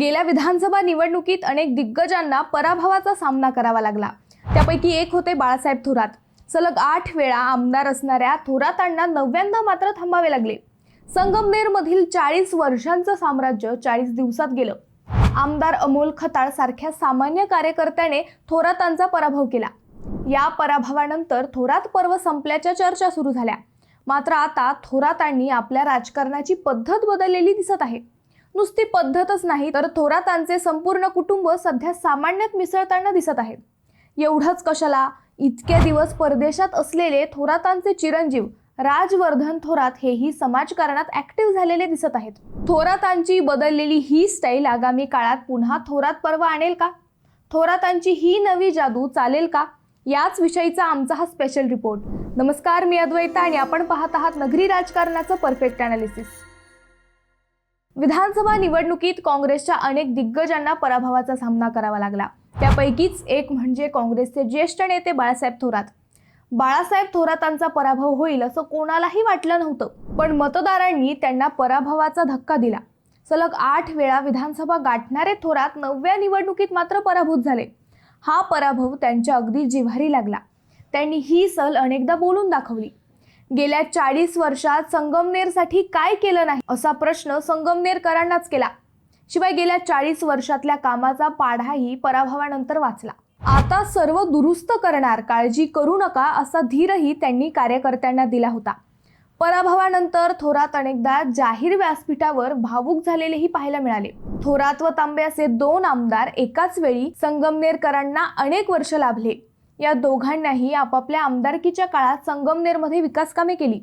गेल्या विधानसभा निवडणुकीत अनेक दिग्गजांना पराभवाचा सामना करावा लागला. त्यापैकी एक होते बाळासाहेब थोरात. सलग आठ वेळा आमदार असणाऱ्या थोरातांना नव्यांदा मात्र थांबावे लागले. संगमनेरमधील चाळीस वर्षांचं साम्राज्य चाळीस दिवसात गेलं. आमदार अमोल खताळ सारख्या सामान्य कार्यकर्त्याने थोरातांचा पराभव केला. या पराभवानंतर थोरात पर्व संपल्याच्या चर्चा सुरू झाल्या. मात्र आता थोरातांनी आपल्या राजकारणाची पद्धत बदललेली दिसत आहे. नुसती पद्धतच नाही तर थोरातांचे संपूर्ण कुटुंब सध्या सामान्यात मिसळताना दिसत आहेत. एवढंच कशाला? इतके दिवस परदेशात असलेले थोरातांचे चिरंजीव राजवर्धन थोरात हेही समाजकारणात ऍक्टिव्ह झालेले दिसत आहेत. थोरातांची बदललेली ही स्टाईल आगामी काळात पुन्हा थोरात पर्व आणेल का? थोरातांची ही नवी जादू चालेल का? याच विषयीचा आमचा हा स्पेशल रिपोर्ट नमस्कार मी अद्वैता आणि आपण पाहत आहात नगरी राजकारणाचं परफेक्ट अनालिसिस विधानसभा निवडणुकीत काँग्रेसच्या अनेक दिग्गजांना पराभवाचा सामना करावा लागला. त्यापैकीच एक म्हणजे काँग्रेसचे ज्येष्ठ नेते बाळासाहेब थोरात. बाळासाहेब थोरातांचा पराभव होईल असं कोणालाही वाटलं नव्हतं पण मतदारांनी त्यांना पराभवाचा धक्का दिला. सलग आठ वेळा विधानसभा गाठणारे थोरात नवव्या निवडणुकीत मात्र पराभूत झाले. हा पराभव त्यांच्या अगदी जिव्हारी लागला. त्यांनी ही सल अनेकदा बोलून दाखवली. गेल्या चाळीस वर्षात संगमनेरसाठी काय केलं नाही असा प्रश्न संगमनेरकरांनाच केला. शिवाय गेल्या चाळीस वर्षातल्या कामाचा पाढाही पराभवानंतर वाचला. आता सर्व दुरुस्त करणार काळजी करू नका असा धीरही त्यांनी कार्यकर्त्यांना दिला होता. पराभवानंतर थोरात अनेकदा जाहीर व्यासपीठावर भावूक झालेलेही पाहायला मिळाले. थोरात व तांबे असे दोन आमदार एकाच वेळी संगमनेरकरांना अनेक वर्ष लाभले. या दोघांनाही आपापल्या आमदारकीच्या काळात संगमनेरमध्ये विकास कामे केली.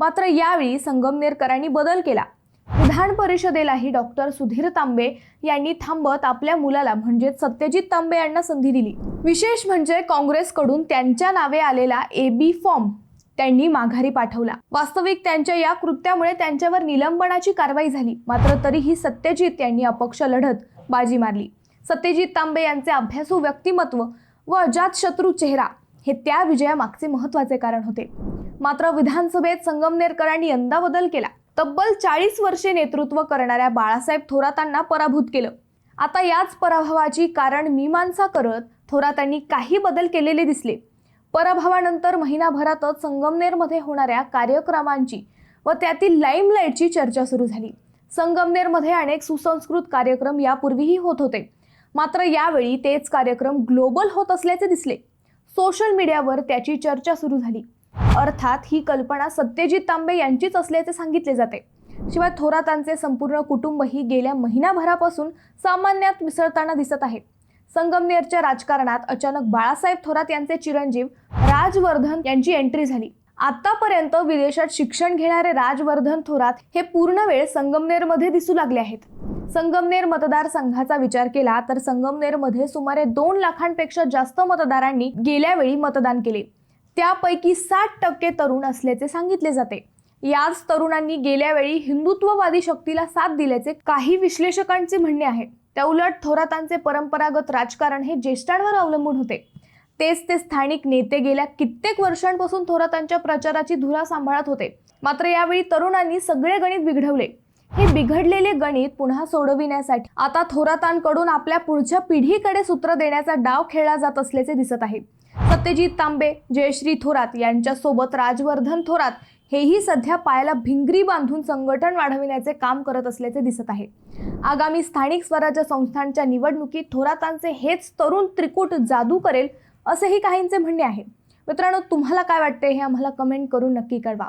मात्र यावेळी संगमनेरकरांनी बदल केला. विधान परिषदेलाही डॉक्टर सुधीर तांबे यांनी थांबत आपल्या मुलाला म्हणजेच सत्यजित तांबे यांना संधी दिली. विशेष म्हणजे काँग्रेसकडून त्यांच्या नावे आलेला ए बी फॉर्म त्यांनी माघारी पाठवला. वास्तविक त्यांच्या या कृत्यामुळे त्यांच्यावर निलंबनाची कारवाई झाली. मात्र तरीही सत्यजित यांनी अपक्ष लढत बाजी मारली. सत्यजित तांबे यांचे अभ्यासू व्यक्तिमत्व व अजातशत्रू चेहरा हे त्या विजयामागचे महत्त्वाचे कारण होते. मात्र विधानसभेत संगमनेरकरांनी यंदा बदल केला. तब्बल चाळीस वर्षे नेतृत्व करणाऱ्या बाळासाहेब थोरातांना पराभूत केलं. आता याच पराभवाची कारण मीमांसा करत थोरातांनी काही बदल केलेले दिसले. पराभवानंतर महिनाभरातच संगमनेरमध्ये होणाऱ्या कार्यक्रमांची व त्यातील लाईमलाईटची चर्चा सुरू झाली. संगमनेरमध्ये अनेक सुसंस्कृत कार्यक्रम यापूर्वीही होत होते. मात्र यावेळी तेच कार्यक्रम ग्लोबल होत असल्याचे दिसले. सोशल मीडियावर त्याची चर्चा सुरू झाली. अर्थात ही कल्पना सत्यजित तांबे यांचीच असल्याचे सांगितले जाते. शिवाय थोरातांचे संपूर्ण कुटुंबही गेल्या महिनाभरापासून सामान्यात मिसळताना दिसत आहे. संगमनेरच्या राजकारणात अचानक बाळासाहेब थोरात यांचे चिरंजीव राजवर्धन यांची एंट्री झाली. आतापर्यंत विदेशात शिक्षण घेणारे राजवर्धन थोरात हे पूर्ण वेळ संगमनेरमध्ये दिसू लागले आहेत. संगमनेर मतदारसंघाचा विचार केला तर संगमनेरमध्ये सुमारे दोन लाखांपेक्षा जास्त मतदारांनी गेल्यावेळी मतदान केले. त्यापैकी साठ टक्के तरुण असल्याचे सांगितले जाते. याच तरुणांनी गेल्यावेळी हिंदुत्ववादी शक्तीला साथ दिल्याचे काही विश्लेषकांचे म्हणणे आहे. त्या उलट थोरातांचे परंपरागत राजकारण हे ज्येष्ठांवर अवलंबून होते. तेच ते स्थानिक नेते गेल्या कित्येक वर्षांपासून थोरातांच्या प्रचाराची धुरा सांभाळत होते. मात्र यावेळी तरुणांनी सगळे गणित बिघडवले. हे बिघडलेले गणित पुन्हा सोडविण्यासाठी. आता थोरातांकडून आपल्या पुढच्या पिढीकडे सूत्र देण्याचा डाव खेळला जात असल्याचे दिसत आहे. सत्यजित तांबे जयश्री थोरात यांच्यासोबत राजवर्धन थोरात हेही सध्या पायाला भिंगरी बांधून संघटन वाढविण्याचे काम करत असल्याचे दिसत आहे. आगामी स्थानिक स्वराज्य संस्थांच्या निवडणुकीत थोरातांचे हेच तरुण त्रिकूट जादू करेल असेही काहींचे म्हणणे आहे. मित्रांनो तुम्हाला काय वाटते हे आम्हाला कमेंट करून नक्की कळवा.